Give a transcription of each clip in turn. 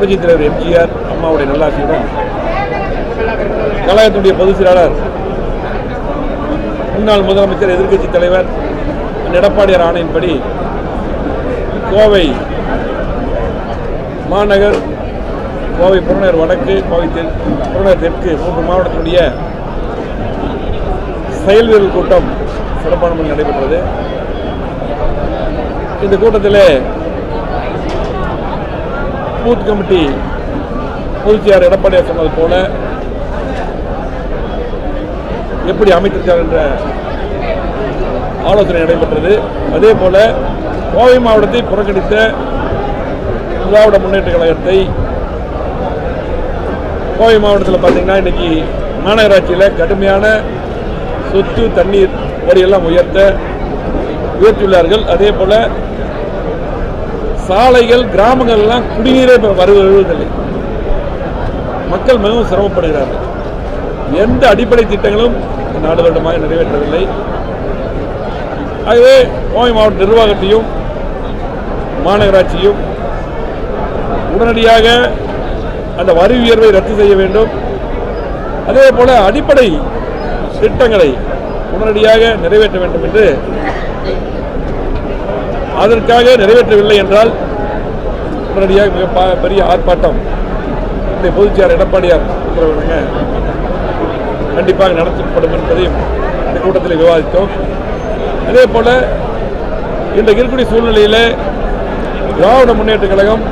புரட்சித் தலைவர் எம்ஜிஆர் அம்மாவுடைய நல்லாசியுடன் கழகத்துடைய பொதுச் செயலாளர் முன்னாள் முதலமைச்சர் எதிர்க்கட்சி தலைவர் எடப்பாடியார் ஆணையின்படி கோவை மாநகர் கோவை புறநகர் வடக்கு கோவை தென் புறநகர் தெற்கு மூன்று மாவட்டத்தினுடைய செயல் வீரர் கூட்டம் சிறப்பான முறையில் நடைபெற்றது. இந்த கூட்டத்தில் பூத் கமிட்டி பொதுச்சியார் எடப்பாடியார் சொன்னது போல எப்படி அமைத்திருக்கார் என்ற ஆலோசனை நடைபெற்றது. அதே போல கோவை மாவட்டத்தை புறக்கணித்த திராவிட முன்னேற்ற கழகத்தை கோவை மாவட்டத்தில் பார்த்தீங்கன்னா இன்னைக்கு மாநகராட்சியில் கடுமையான சொத்து தண்ணீர் வரியெல்லாம் உயர்த்த உயர்த்தியுள்ளார்கள். அதே போல சாலைகள் கிராமங்கள்லாம் குடிநீரே வருவதில்லை. மக்கள் மிகவும் சிரமப்படுகிறார்கள். எந்த அடிப்படை திட்டங்களும் நாடு வருடமாக நிறைவேற்றவில்லை. ஆகவே கோவை மாவட்ட நிர்வாகத்தையும் மாநகராட்சியும் உடனடியாக அந்த வரி உயர்வை ரத்து செய்ய வேண்டும். அதே போல அடிப்படை திட்டங்களை உடனடியாக நிறைவேற்ற வேண்டும் என்று அதற்காக நிறைவேற்றவில்லை என்றால் உடனடியாக மிக பெரிய ஆர்ப்பாட்டம். இந்த பொதுச்செயலாளர் எடப்பாடியார் உத்தரவிடுங்க கண்டிப்பாக நடத்தப்படும் என்பதையும் இந்த கூட்டத்தில் விவாதித்தோம். அதே போல் இன்றைக்கு இருக்கக்கூடிய சூழ்நிலையில் திராவிட முன்னேற்ற கழகம்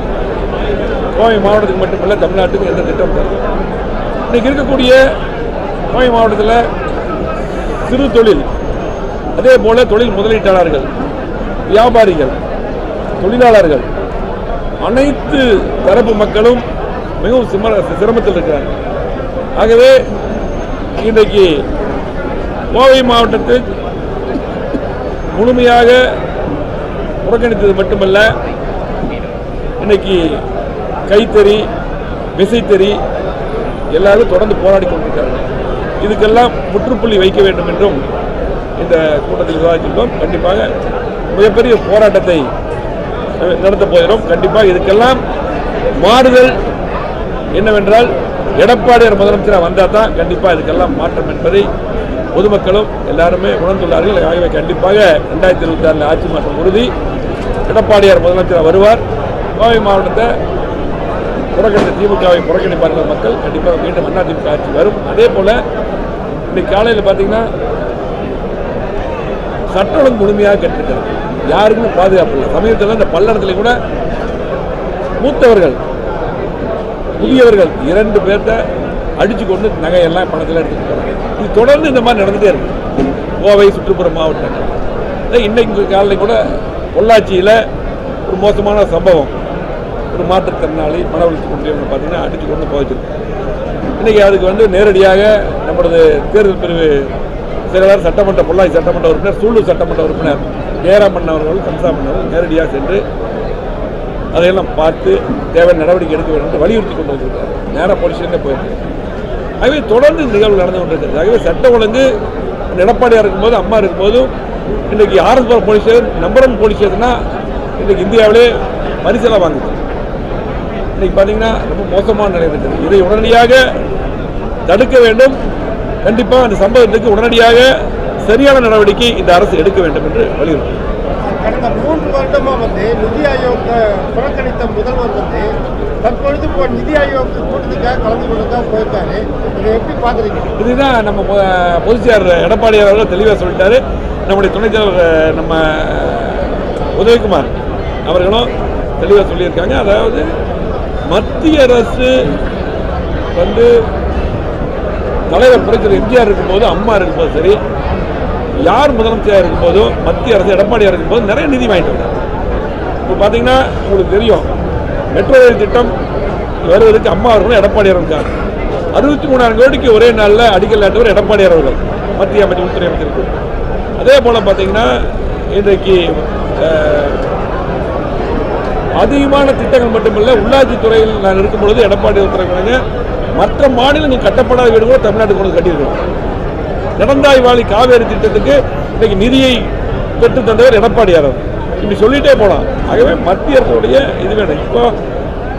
கோவை மாவட்டத்துக்கு மட்டுமல்ல தமிழ்நாட்டுக்கு எந்த திட்டம் தரும் இன்னைக்கு இருக்கக்கூடிய கோவை மாவட்டத்தில் சிறு தொழில் அதே போல் தொழில் முதலீட்டாளர்கள். வியாபாரிகள் தொழிலாளர்கள் அனைத்து தரப்பு மக்களும் மிகவும் சிம சிரமத்தில் இருக்கிறார்கள். ஆகவே இன்றைக்கு கோவை மாவட்டத்தில் முழுமையாக புறக்கணித்தது மட்டுமல்ல இன்னைக்கு கைத்தறி விசைத்தறி எல்லாரும் தொடர்ந்து போராடி கொண்டிருக்கிறார்கள். இதுக்கெல்லாம் முற்றுப்புள்ளி வைக்க வேண்டும் என்றும் இந்த கூட்டத்தில் விவாதித்துள்ளோம் கண்டிப்பாக மிகப்பெரிய போராட்டத்தை நடத்த நடத்தப் போகிறோம். கண்டிப்பாக இதுக்கெல்லாம் மாறுதல் என்னவென்றால் எடப்பாடியார் முதலமைச்சராக வந்தால் தான் கண்டிப்பாக இதுக்கெல்லாம் மாற்றம் என்பதை பொதுமக்களும் எல்லாருமே உணர்ந்துள்ளார்கள். ஆகவே கண்டிப்பாக ரெண்டாயிரத்தி இருபத்தி ஆறில் ஆட்சி மாற்றம் உறுதி. எடப்பாடியார் முதலமைச்சராக வருவார். கோவை மாவட்டத்தை புறக்கணித்த திமுகவை புறக்கணிப்பார்கள் மக்கள். கண்டிப்பாக மீண்டும் அதிமுக ஆட்சி வரும். அதே போல் இன்னைக்கு காலையில் பார்த்தீங்கன்னா சட்ட ஒழுங்கு முழுமையாக கட்டிருக்கிறது. யாருக்குமே பாதுகாப்பு இல்லை. சமீபத்தில் இந்த பல்லடத்துல கூட மூத்தவர்கள் புதியவர்கள் இரண்டு பேர்த்த அடிச்சு கொண்டு நகையெல்லாம் பணத்தில் எடுத்துகிட்டு போறாங்க இது தொடர்ந்து இந்த மாதிரி நடந்துட்டே இருக்கு. கோவை சுற்றுப்புற மாவட்டங்கள். இன்னைக்கு காலையில் கூட பொள்ளாச்சியில் ஒரு மோசமான சம்பவம். ஒரு மாற்றுத்திறனாளி மன வளர்ச்சி கொண்டவங்க பார்த்தீங்கன்னா அடிச்சு கொண்டு போச்சிருக்கு இன்றைக்கி அதுக்கு வந்து நேரடியாக நம்மளது தேர்தல் பிரிவு செயலாளர் சட்டமன்ற பொள்ளாய் சட்டமன்ற உறுப்பினர் சூலூர் சட்டமன்ற உறுப்பினர் ஜெயராமன் அவர்கள் கம்சாமன் அவர்கள் நேரடியாக சென்று அதையெல்லாம் பார்த்து தேவையான நடவடிக்கை எடுக்க வேண்டும் என்று வலியுறுத்தி கொண்டு வந்திருக்காரு நேராக போலீஸ் ஸ்டேஷனே போயிருக்கு. ஆகவே தொடர்ந்து இந்த நிகழ்வு நடந்து கொண்டிருக்கிறது. ஆகவே சட்ட ஒழுங்கு எடப்பாடியாக இருக்கும்போது அம்மா இருக்கும்போதும் இன்றைக்கி R S Puram police station number one police ஸ்டேஷனா இந்தியாவிலே பரிசெல்லாம் வாங்குது. இன்றைக்கி பார்த்தீங்கன்னா ரொம்ப மோசமான நிலை இருக்குது. இதை உடனடியாக தடுக்க வேண்டும். கண்டிப்பாக அந்த சம்பவத்துக்கு உடனடியாக சரியான நடவடிக்கை இந்த அரசு எடுக்க வேண்டும் என்று வலியுறுத்தும் கடந்த மூன்று வருடமா வந்து நிதி ஆயோக் புறக்கணித்த முதல்வர் வந்து தற்பொழுது இப்போ நிதி ஆயோக் கூட்டத்துக்காக கலந்து கொண்டுதான் போயிருக்காரு. இதை எப்படி பாக்குறீங்க இதுதான் நம்ம பொ- பொதுச்செயலாளர் எடப்பாடியார் அவர்கள் தெளிவாக சொல்லிட்டாரு. நம்முடைய துணைத் தலைவர் நம்ம உதயகுமார் அவர்களும் தெளிவாக சொல்லியிருக்காங்க. அதாவது மத்திய அரசு வந்து தலைவர் பிரச்சனை எம்ஜிஆர் இருக்கும்போது அம்மா இருக்கும்போது சரி யார் முதலமைச்சராக இருக்கும்போதும் மத்திய அரசு எடப்பாடியாக இருக்கும்போது நிறைய நிதி வாங்கிட்டு வந்தாங்க. இப்போ பார்த்தீங்கன்னா உங்களுக்கு தெரியும் மெட்ரோ ரயில் திட்டம் வருவதற்கு அம்மா அவர்களும் எடப்பாடியார் இருந்தாங்க அறுபத்தி மூணாயிரம் கோடிக்கு ஒரே நாளில் அடிக்கல் நாட்டவர் எடப்பாடியார் அவர்கள் மத்திய அமைச்சர் உள்துறை அமைச்சருக்கு. அதே போல் பார்த்தீங்கன்னா இன்றைக்கு அதிகமான திட்டங்கள் மட்டுமல்ல உள்ளாட்சி துறையில் நான் இருக்கும் பொழுது எடப்பாடி உத்தரவு மற்ற மாநிலங்கள் கட்டப்படாத வீடு கூட தமிழ்நாட்டுக்கு கொண்டு கட்டியிருக்கிறோம் நடந்தாய் வாழி காவேரி திட்டத்துக்கு இன்னைக்கு நிதியை பெற்று தந்தவர் எடப்பாடியார். இப்படி சொல்லிட்டே போலாம். ஆகவே மத்திய அரசுடைய இது வேணும். இப்போ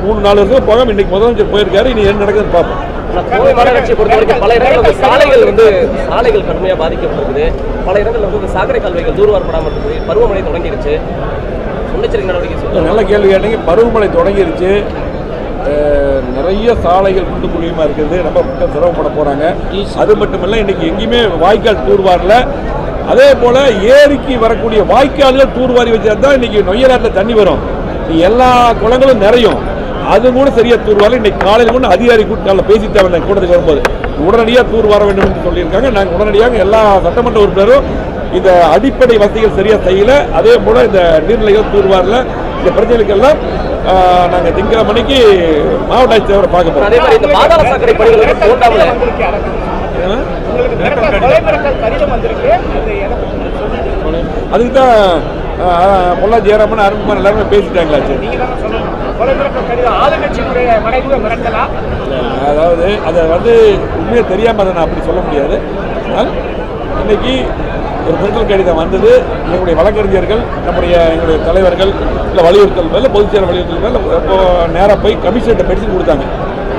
மூணு நாலு வருஷம் போகாம இன்னைக்கு முதலமைச்சர் போயிருக்காரு. இனி என்ன நடக்குதுன்னு பார்ப்போம். கோவை மாநகராட்சியை பொறுத்த வரைக்கும் பல இடங்களில் வந்து சாலைகள் வந்து சாலைகள் கடுமையாக பாதிக்கப்பட்டிருக்குது. பல இடங்களில் வந்து சாக்கடை கல்வைகள் தூர்வாரப்படாமல் இருக்குது பருவமழை தொடங்கிருச்சு. முன்னெச்சரிக்கை நடவடிக்கை நல்ல கேள்வி கேட்டீங்க. பருவமழை தொடங்கிருச்சு. நிறைய சாலைகள் குண்டு குழியுமா இருக்குது ரொம்ப மக்கள் சிரமப்பட போகிறாங்க அது மட்டும் இல்லை இன்றைக்கி எங்கேயுமே வாய்க்கால் தூர்வாரல அதே போல் ஏரிக்கு வரக்கூடிய வாய்க்கால்கள் தூர்வாரி வச்சா தான் இன்றைக்கி நொய்யலாட்டில் தண்ணி வரும். எல்லா குளங்களும் நிறையும். அது கூட சரியா தூர்வாரல இன்னைக்கு காலையில் கூட அதிகாரி கூட்டாளில் பேசிட்டு வந்தேன் கூட்டத்துக்கு வரும்போது. உடனடியாக தூர்வார வேண்டும் என்று சொல்லியிருக்காங்க. நாங்கள் உடனடியாக எல்லா சட்டமன்ற உறுப்பினரும் இந்த அடிப்படை வசதிகள் சரியாக செய்யல. அதே போல் இந்த நீர்நிலைகள் தூர்வாரில் இந்த பிரச்சனைக்கெல்லாம் நாங்கள் திங்கிற மணிக்கு மாவட்ட ஆட்சியரை பார்க்க தோண்டாமல் அதுக்கு தான் பொல்லா ஜெயராமன் அருண்குமார் எல்லாருமே பேசிட்டாங்களாச்சு அதாவது அதை வந்து உண்மையை தெரியாமல் அதை நான் அப்படி சொல்ல முடியாது. இன்னைக்கு ஒரு மிரட்டல் கடிதம் வந்தது. எங்களுடைய வழக்கறிஞர்கள் நம்முடைய எங்களுடைய தலைவர்கள் இல்லை வலியுறுத்தல் மேலே பொதுச்செயலர் வலியுறுத்தல் மேலே நேராக போய் கமிஷன்கிட்ட பெட்டிஷன் கொடுத்தாங்க.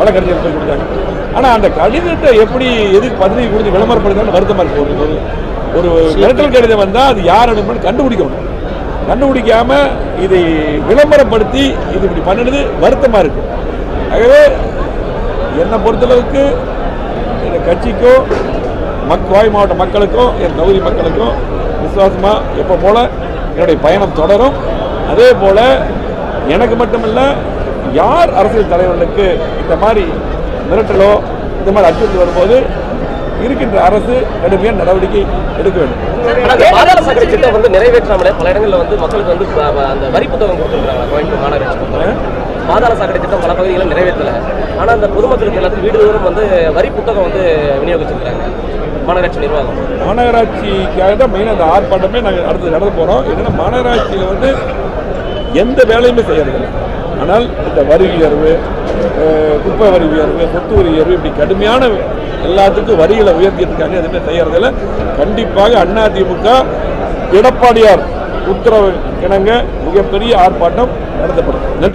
வழக்கறிஞர் போய் கொடுத்தாங்க. ஆனால் அந்த கடிதத்தை எப்படி எதுக்கு பதவி கொடுத்து விளம்பரப்படுத்தாலும் வருத்தமாக இருக்கு. ஒரு ஒரு மிரட்டல் கடிதம் வந்தால் அது யார் அனுப்பணும் கண்டுபிடிக்கணும். கண்டுபிடிக்காம இதை விளம்பரப்படுத்தி இது இப்படி பண்ணினது வருத்தமாக இருக்கு. ஆகவே என்னை பொறுத்தளவுக்கு இந்த கட்சிக்கோ மக் கோவை மாவட்ட மக்களுக்கும் என் தொகுதி மக்களுக்கும் விசுவாசமா எப்போ போல என்னுடைய பயணம் தொடரும். அதே போல எனக்கு மட்டுமல்ல யார் அரசியல் தலைவர்களுக்கு இந்த மாதிரி மிரட்டலோ இந்த மாதிரி அச்சுறுத்தல் வரும்போது இருக்கின்ற அரசு கடுமையான நடவடிக்கை எடுக்க வேண்டும். பாதாள சாக்கடை திட்டம் வந்து நிறைவேற்றாமலே பல இடங்களில் வந்து மக்களுக்கு வந்து அந்த வரி புத்தகம் கொடுத்துருக்காங்க கோயம்புத்தூர் மாநகராட்சி பொறுத்தவரை. பாதாள சாக்கடை திட்டம் பல பகுதிகளில் நிறைவேற்றல. ஆனா அந்த பொதுமக்களுக்கு எல்லாத்துக்கும் வீடு தோறும் வந்து வரி புத்தகம் வந்து விநியோகிச்சிருக்காங்க மாநகராட்சி நிர்வாகம். மாநகராட்சிக்காக தான் மெயினாக அந்த ஆர்ப்பாட்டமே நாங்கள் அடுத்து நடந்து போகிறோம் என்னென்னா மாநகராட்சியில் வந்து எந்த வேலையுமே செய்யறதில்லை. ஆனால் இந்த வரி உயர்வு குப்பை வரி உயர்வு சொத்து வரி உயர்வு இப்படி கடுமையான எல்லாத்துக்கும் வரிகளை உயர்த்தியிருக்காங்க. எதுவுமே செய்யறதில்ல. கண்டிப்பாக அதிமுக எடப்பாடியார் உத்தரவு இணங்க மிகப்பெரிய ஆர்ப்பாட்டம் நடத்தப்படும். நன்றி.